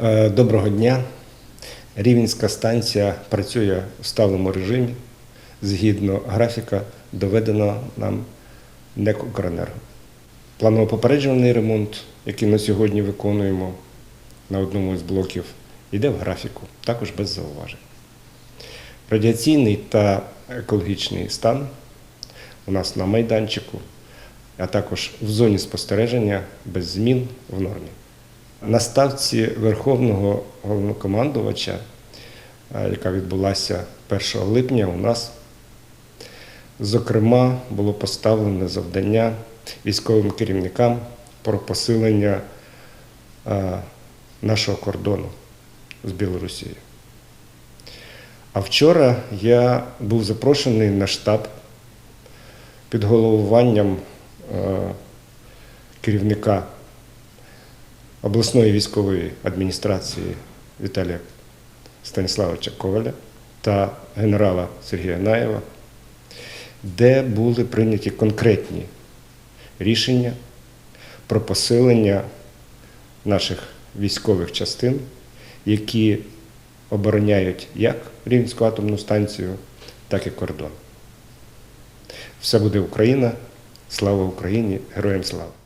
Е, Доброго дня. Рівненська станція працює в сталому режимі згідно графіка, доведеного нам НЕК «Укренерго». Планово-попереджувальний ремонт, який на сьогодні виконуємо на одному з блоків, йде в графіку, також без зауважень. Радіаційний та екологічний стан у нас на майданчику, а також в зоні спостереження без змін в нормі. На ставці Верховного головнокомандувача, е, яка відбулася 1 липня, у нас, зокрема, було поставлене завдання військовим керівникам про посилення е, нашого кордону з Білорусією. А вчора я був запрошений на штаб під головуванням е, керівника обласної військової адміністрації Віталія Станіславовича Коваля та генерала Сергія Наєва, де були прийняті конкретні рішення про посилення наших військових частин, які обороняють як Рівненську атомну станцію, так і кордон. Все буде Україна. Слава Україні! Героям слава!